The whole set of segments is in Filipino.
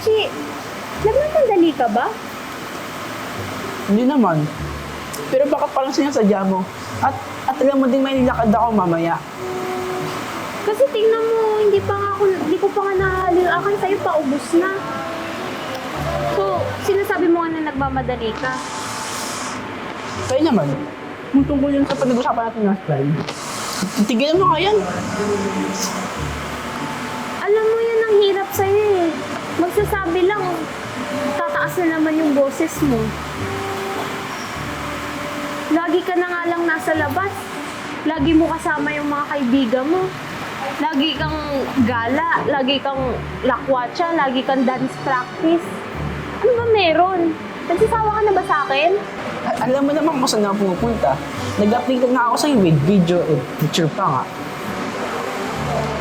Archie, nagmamadali ka ba? Hindi naman. Pero bakit parang sinasadya mo? At, at alam mo din may nilakad ako mamaya. Kasi tingnan mo, hindi pa nga ako, hindi ko pa nga nahalil akan sa'yo, paubos na. So, sinasabi mo nga na nagmamadali ka. Kaya naman, kung tungkol yun sa pinag-usapan natin last time, tigilan mo nga yan. Alam mo yan ang hirap sa'yo eh. Magsasabi lang, tataas na naman yung boses mo. Lagi ka na nga lang nasa labas. Lagi mo kasama yung mga kaibigan mo. Lagi kang gala, lagi kang lakwatsa, lagi kang dance practice. Ano ba meron? Nagsasawa ka na ba sa akin? Alam mo naman kung saan ako pumupunta. Nag-update na ako sa'yo with video and picture pa nga.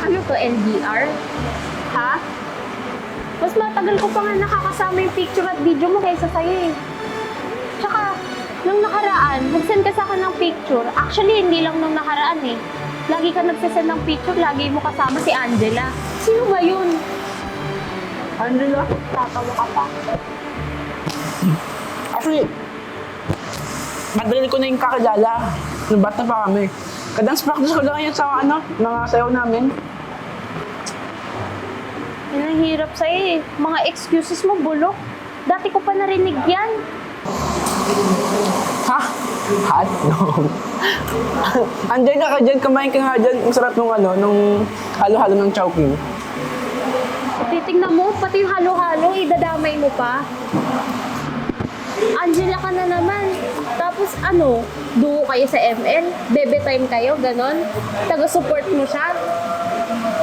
Ano to, LDR? Ha? Mas matagal ko pa nga nakakasama yung picture at video mo kaysa sa'yo eh. Tsaka, nung nakaraan, nag-send ka sa akin ng picture. Actually, hindi lang nung nakaraan eh. Lagi ka nagsasend ng picture, lagi mo kasama si Angela. Sino ba yun? Angela? Tatawa ka pa. Actually, madagal ko na yung kakilala. Nung bata pa kami. Kadance practice ko lang yan sa ano, mga sayaw namin. Yan ang hirap sa'yo eh. Mga excuses mo, bulok. Dati ko pa narinig yan. Ha? Hot dog. Andiyan ka ka dyan, kumain ka nga dyan. Ang sarap nung ano, nung halo-halo ng chowking. Titingnan mo, pati yung halo-halo, idadamay mo pa. Angela ka na naman. Tapos ano, duo kayo sa ML? Bebe time kayo, ganon? Taga-support mo siya?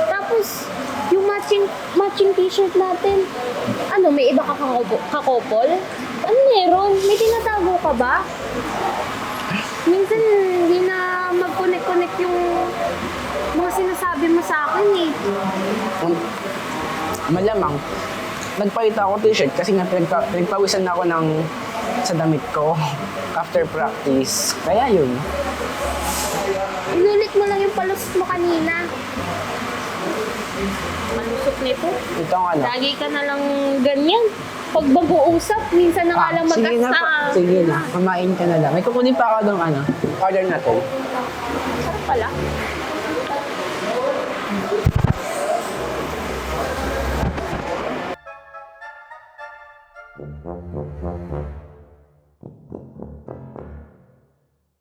Tapos, yung matching matching t-shirt natin, ano, may iba ka kakopo- kakopol? Ano meron? May tinatago ka ba? Minsan, hindi na mag-connect-connect yung mga sinasabi mo sa akin eh. Um, malamang, nagpalit ako t-shirt kasi nga pinagpa, pinagpawisan na ako ng sa damit ko after practice. Kaya yun. Inulit mo lang yung palusot mo kanina. Malusot nito. Ito ano. Lagi ka na lang ganyan. Pag mag-uusap, minsan na nga ah, lang mag Sige na, pa, sige na. Kumain ka na lang. May kukunin pa ako ng ano. Order na to. Sarap pala. Mm-hmm. Thank you.